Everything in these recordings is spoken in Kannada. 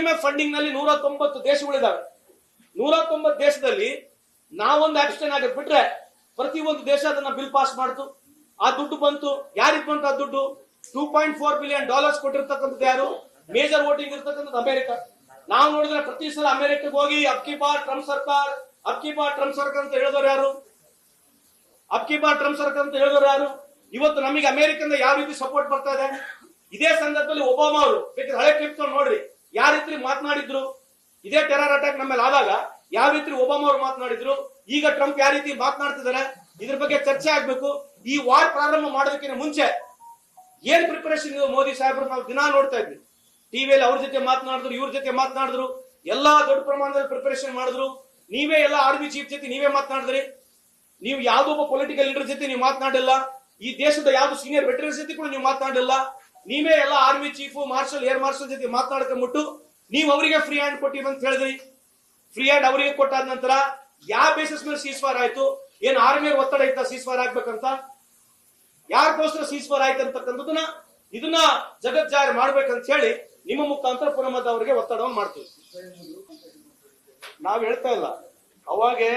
ಎಂ ಎಫ್ ಫಂಡಿಂಗ್ನಲ್ಲಿ ನೂರ ತೊಂಬತ್ತು ದೇಶಗಳಿದಾವೆ ನೂರ ತೊಂಬತ್ತು ದೇಶದಲ್ಲಿ ನಾವೊಂದು ಆಕ್ಷನ್ ಆಗಿ ಬಿಟ್ರೆ ಪ್ರತಿ ಒಂದು ದೇಶ ಅದನ್ನ ಬಿಲ್ ಪಾಸ್ ಮಾಡ್ತು. ಆ ದುಡ್ಡು ಬಂತು. ಯಾರಿಗೆ ಬಂತು ಆ ದುಡ್ಡು? Two point four billion dollars ಕೊಟ್ಟಿರ್ತಕ್ಕಂಥದ್ದು ಯಾರು? ಮೇಜರ್ ವೋಟಿಂಗ್ ಇರ್ತಕ್ಕಂಥದ್ದು ಅಮೆರಿಕ. ನಾವು ನೋಡಿದ್ರೆ ಪ್ರತಿ ಸಲ ಅಮೆರಿಕಕ್ಕೆ ಹೋಗಿ ಅಬ್ಕಿ ಬಾರ್ ಟ್ರಂಪ್ ಸರ್ಕಾರ ಅಬ್ಕಿ ಬಾರ್ ಟ್ರಂಪ್ ಸರ್ಕಾರ ಅಂತ ಹೇಳಿದವರು ಯಾರು? ಅಬ್ಕಿ ಬಾರ್ ಟ್ರಂಪ್ ಸರ್ಕಾರ ಅಂತ ಹೇಳಿದವರು ಯಾರು? ಇವತ್ತು ನಮಗೆ ಅಮೆರಿಕದಿಂದ ಯಾವ ರೀತಿ ಸಪೋರ್ಟ್ ಬರ್ತಾ ಇದೆ? ಇದೇ ಸಂದರ್ಭದಲ್ಲಿ ಒಬಾಮಾ ಅವರು ಹಳೆ ಕ್ಲಿಪ್ ನೋಡಿ ಯಾವ ರೀತಿ ಮಾತನಾಡಿದ್ರು ಇದೇ ಟೆರರ್ ಅಟ್ಯಾಕ್ ನಮ್ಮ ಮೇಲೆ ಆದಾಗ ಯಾವ ರೀತಿ ಒಬಾಮಾ ಅವರು ಮಾತನಾಡಿದ್ರು, ಈಗ ಟ್ರಂಪ್ ಯಾವ ರೀತಿ ಮಾತನಾಡ್ತಿದ್ದಾರೆ ಇದ್ರ ಬಗ್ಗೆ ಚರ್ಚೆ ಆಗ್ಬೇಕು. ಈ ವಾರ್ ಪ್ರಾರಂಭ ಮಾಡೋದಕ್ಕಿಂತ ಮುಂಚೆ ಏನ್ ಪ್ರಿಪರೇಷನ್ ಮೋದಿ ಸಾಹೇಬ್ರು ನಾವು ದಿನ ನೋಡ್ತಾ ಇದ್ವಿ. ಟಿವಿಯಲ್ಲಿ ಅವ್ರ ಜೊತೆ ಮಾತನಾಡಿದ್ರು, ಇವ್ರ ಜೊತೆ ಮಾತನಾಡಿದ್ರು, ಎಲ್ಲಾ ದೊಡ್ಡ ಪ್ರಮಾಣದಲ್ಲಿ ಪ್ರಿಪರೇಷನ್ ಮಾಡಿದ್ರು. ನೀವೇ ಎಲ್ಲ ಆರ್ಮಿ ಚೀಫ್ ಜೊತೆ ನೀವೇ ಮಾತನಾಡಿದ್ರಿ. ನೀವು ಯಾವ್ದೊಬ್ಬ ಪೊಲಿಟಿಕಲ್ ಲೀಡರ್ ಜೊತೆ ನೀವು ಮಾತನಾಡಿಲ್ಲ. ಈ ದೇಶದ ಯಾವ್ದು ಸೀನಿಯರ್ ವೆಟರನ್ಸ್ ಜೊತೆ ಕೂಡ ನೀವು ಮಾತನಾಡಿಲ್ಲ. ನೀವೇ ಎಲ್ಲ army chief marshal air marshal ಜೊತೆ ಮಾತನಾಡ್ಕೊಂಡ್ಬಿಟ್ಟು ನೀವು ಅವರಿಗೆ ಫ್ರೀ ಹ್ಯಾಂಡ್ ಕೊಟ್ಟಿವಿ ಅಂತ ಹೇಳಿದ್ರಿ. ಫ್ರೀ ಹ್ಯಾಂಡ್ ಅವರಿಗೆ ಕೊಟ್ಟಾದ ನಂತರ ಯಾವ ಬೇಸಿಸ್ ಮೇಲೆ ಸೀಸ್ಫಾರ್ ಆಯ್ತು? ಏನ್ ಆರ್ಮಿ ಒತ್ತಡ ಇತ್ತ ಸೀಸ್ಫಾರ್ ಆಗ್ಬೇಕಂತ? ಯಾರಿಗೋಸ್ಕರ ಸೀಸ್ಫಾರ್ ಆಯ್ತು ಅಂತಕ್ಕಂಥದ್ದನ್ನ ಇದನ್ನ ಜಗತ್ ಜಾರಿ ಮಾಡ್ಬೇಕಂತ ಹೇಳಿ ನಿಮ್ಮ ಮುಖಾಂತರ ಪುನಃ ಅವರಿಗೆ ಒತ್ತಡವನ್ನು ಮಾಡ್ತೀವಿ. ನಾವ್ ಹೇಳ್ತಾ ಇಲ್ಲ. ಅವಾಗೆ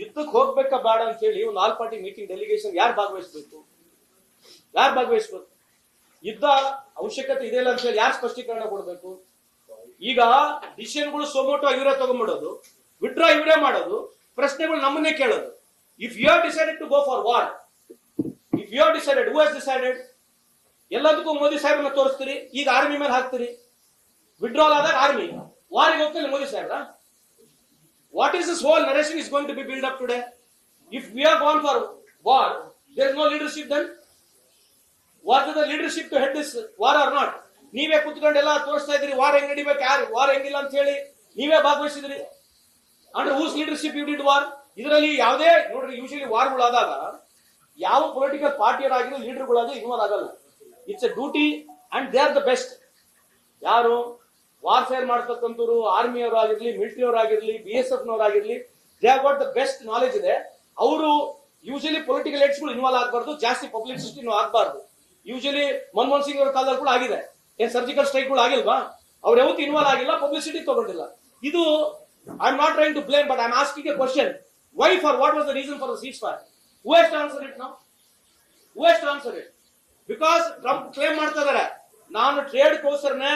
ಯುದ್ಧಕ್ಕೆ ಹೋಗ್ಬೇಕ ಬೇಡ ಅಂತ ಹೇಳಿ ಒಂದು ಆಲ್ ಪಾರ್ಟಿ ಮೀಟಿಂಗ್ ಡೆಲಿಗೇಷನ್ ಯಾರು ಭಾಗವಹಿಸ್ಬೇಕು? ಯಾರು ಭಾಗವಹಿಸ್ಬೇಕು? ಯುದ್ಧ ಅವಶ್ಯಕತೆ ಇದೆ ಇಲ್ಲ ಅಂತ ಹೇಳಿ ಯಾರು ಸ್ಪಷ್ಟೀಕರಣ ಕೊಡ್ಬೇಕು? ಈಗ ಡಿಸಿಷನ್ಗಳು ಸೊಮೋಟೋ ಇವರೇ ತಗೊಂಡ್ಬಿಡೋದು ವಿಡ್ರಾ ಇವರೇ ಮಾಡೋದು, ಪ್ರಶ್ನೆಗಳು ನಮ್ಮನ್ನೇ ಕೇಳೋದು. If you are decided to go for war if you are decided who has decided ಎಲ್ಲದಕ್ಕೂ ಮೋದಿ ಸಾಹೇಬ್ನ ತೋರಿಸ್ತೀರಿ, ಈಗ ಆರ್ಮಿ ಮೇಲೆ ಹಾಕ್ತೀರಿ. ವಿಡ್ರಾಲ್ ಆದಾಗ ಆರ್ಮಿ ವಾರಿಗೆ ಹೋಗ್ತಾರೆ ಮೋದಿ ಸಾಹೇಬ್ರ? What is this whole narration is going to be build up today if we are gone for war there is no leadership then was the leadership to head this war are not? ನೀವೇ ಕುತ್ಕೊಂಡೆಲ್ಲ ತೋರಿಸ್ತಾ ಇದ್ರಿ ವಾರ್ ಹೆಂಗ್ ನಡಿಬೇಕು, ಯಾರು, ವಾರ್ ಹೆಂಗಿಲ್ಲ ಅಂತ ಹೇಳಿ ನೀವೇ ಭಾಗವಹಿಸಿದ್ರಿ. ಅಂದ್ರೆ whose leadership you did war ಇದರಲ್ಲಿ ಯಾವುದೇ, ನೋಡ್ರಿ ಯೂಶಲಿ ವಾರ್ಗಳಾದಾಗ ಯಾವ ಪೊಲಿಟಿಕಲ್ ಪಾರ್ಟಿಯರಾಗಿರೋ ಲೀಡರ್ಗಳಾಗಿ ಇನ್ವಾಲ್ವ್ ಆಗಲ್ಲ. It's a duty and they are the best ಯಾರು ವಾರ್ಫೇರ್ ಮಾಡ್ತಕ್ಕಂಥವ್ರು ಆರ್ಮಿಯವರು ಆಗಿರ್ಲಿ ಮಿಲಿಟರಿಯವರು ಆಗಿರಲಿ B S F ನವರಾಗಿರ್ಲಿ they got the best knowledge ಇದೆ. ಅವರು ಯೂಶಲಿ ಪೊಲಿಟಿಕಲ್ ಏಡ್ಸ್ಗಳು ಇನ್ವಾಲ್ವ್ ಆಗಬಾರ್ದು, ಜಾಸ್ತಿ ಪಬ್ಲಿಸಿಟಿ ಆಗಬಾರ್ದು. ಯೂಶಲಿ ಮನಮೋಹನ್ ಸಿಂಗ್ ಅವರ ಕಾಲದಲ್ಲಿ ಕೂಡ ಆಗಿದೆ. ಏನ್ ಸರ್ಜಿಕಲ್ ಸ್ಟ್ರೈಕ್ಗಳು ಆಗಿಲ್ವಾ? ಅವ್ರು ಯಾವತ್ತು ಇನ್ವಾಲ್ವ್ ಆಗಿಲ್ಲ ಪಬ್ಲಿಸಿಟಿ ತಗೊಂಡಿಲ್ಲ. ಇದು I am not trying to blame but I am asking a question why for what was the reason for the ceasefire who is to answer it ನಾವು who is to answer it because Trump claim ಮಾಡ್ತಾ ಇದಾರೆ. ನಾನು ಟ್ರೇಡ್ ಕೋಸರ್ನೆ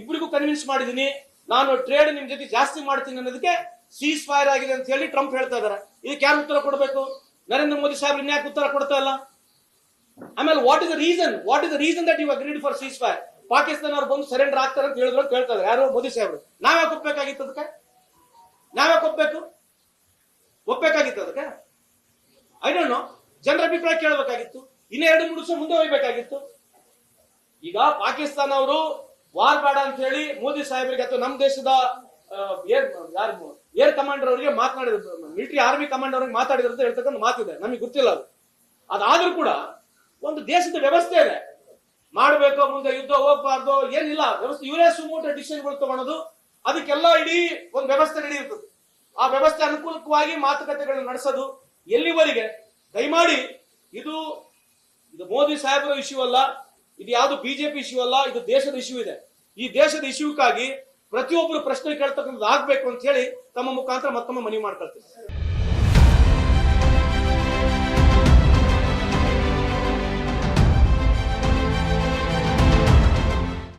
ಇಬ್ಬರಿಗೂ ಕನ್ವಿನ್ಸ್ ಮಾಡಿದೀನಿ. ನಾನು ಟ್ರೇಡ್ ನಿಮ್ ಜೊತೆ ಜಾಸ್ತಿ ಮಾಡ್ತೀನಿ ಅನ್ನೋದಕ್ಕೆ ಸೀಸ್ ಫೈರ್ ಆಗಿದೆ ಅಂತ ಹೇಳಿ ಟ್ರಂಪ್ ಹೇಳ್ತಾ ಇದಾರೆ. ಇದಕ್ಕೆ ಯಾರು ಉತ್ತರ ಕೊಡಬೇಕು? ನರೇಂದ್ರ ಮೋದಿ ಸಾಹೇಬ್ ಇನ್ಯಾಕೆ ಉತ್ತರ ಕೊಡ್ತಾ ಇಲ್ಲ? ಆಮೇಲೆ what is the reason what is the reason that you agreed for ceasefire Pakistan ಅವ್ರು ಬಂದು ಸರೆಂಡರ್ ಆಗ್ತಾರೆ ಅಂತ ಹೇಳಿದ್ರು ಅಂತ ಹೇಳ್ತಾ ಇದಾರೆ. ಯಾರು? ಮೋದಿ ಸಾಹೇಬ್ರು. ನಾವ್ಯಾಕೆ ಒಪ್ಬೇಕಾಗಿತ್ತು ಅದಕ್ಕೆ? ನಾವ್ಯಾಕೆ ಒಪ್ಬೇಕು? ಒಪ್ಬೇಕಾಗಿತ್ತು ಅದಕ್ಕೆ? ಐ ಡೋಂಟ್ ನೋ ಜನರ ಅಭಿಪ್ರಾಯ ಕೇಳಬೇಕಾಗಿತ್ತು. ಇನ್ನ ಎರಡು, ಮೂರು ವರ್ಷ ಮುಂದೆ ಹೋಗ್ಬೇಕಾಗಿತ್ತು. ಈಗ ಪಾಕಿಸ್ತಾನ ಅವರು ವಾರ್ ಬೇಡ ಅಂತ ಹೇಳಿ ಮೋದಿ ಸಾಹೇಬರಿಗೆ ಅಥವಾ ನಮ್ಮ ದೇಶದ ಏರ್, ಯಾರು, ಏರ್ ಕಮಾಂಡರ್ ಅವರಿಗೆ ಮಾತನಾಡಿದ್ರು. ಮಿಲಿಟರಿ ಆರ್ಮಿ ಕಮಾಂಡರ್ ಅವ್ರಿಗೆ ಮಾತಾಡಿದ್ರು ಅಂತ ಹೇಳ್ತಕ್ಕಂಥ ಮಾತಿದೆ. ನಮಗೆ ಗೊತ್ತಿಲ್ಲ ಅದು. ಅದಾದ್ರೂ ಕೂಡ ಒಂದು ದೇಶದ ವ್ಯವಸ್ಥೆ ಇದೆ. ಮಾಡಬೇಕು ಮುಂದೆ ಯುದ್ಧ ಹೋಗ್ಬಾರ್ದು, ಏನಿಲ್ಲ. ವ್ಯವಸ್ಥೆ, ಇವರೇ ಸುಮೋಟ ಡಿಸಿಷನ್ಗಳು ತಗೊಳೋದು. ಅದಕ್ಕೆಲ್ಲ ಇಡೀ ಒಂದು ವ್ಯವಸ್ಥೆ ನಡೆಯುತ್ತದೆ ಆ ವ್ಯವಸ್ಥೆ ಅನುಕೂಲಕವಾಗಿ ಮಾತುಕತೆಗಳನ್ನು ನಡೆಸೋದು ಎಲ್ಲಿವರೆಗೆ? ದಯಮಾಡಿ, ಇದು ಇದು ಮೋದಿ ಸಾಹೇಬರ ಇಶ್ಯೂ ಅಲ್ಲ, ಇದು ಯಾವುದು ಬಿಜೆಪಿ ಇಶ್ಯೂ ಅಲ್ಲ, ಇದು ದೇಶದ ಇಶ್ಯೂ ಇದೆ. ಈ ದೇಶದ ಇಶ್ಯೂಕ್ಕಾಗಿ ಪ್ರತಿಯೊಬ್ಬರು ಪ್ರಶ್ನೆ ಕೇಳ್ತಕ್ಕಂಥದ್ದು ಆಗ್ಬೇಕು ಅಂತ ಹೇಳಿ ತಮ್ಮ ಮುಖಾಂತರ ಮತ್ತೊಮ್ಮೆ ಮನವಿ ಮಾಡ್ಕೊಳ್ತೀನಿ.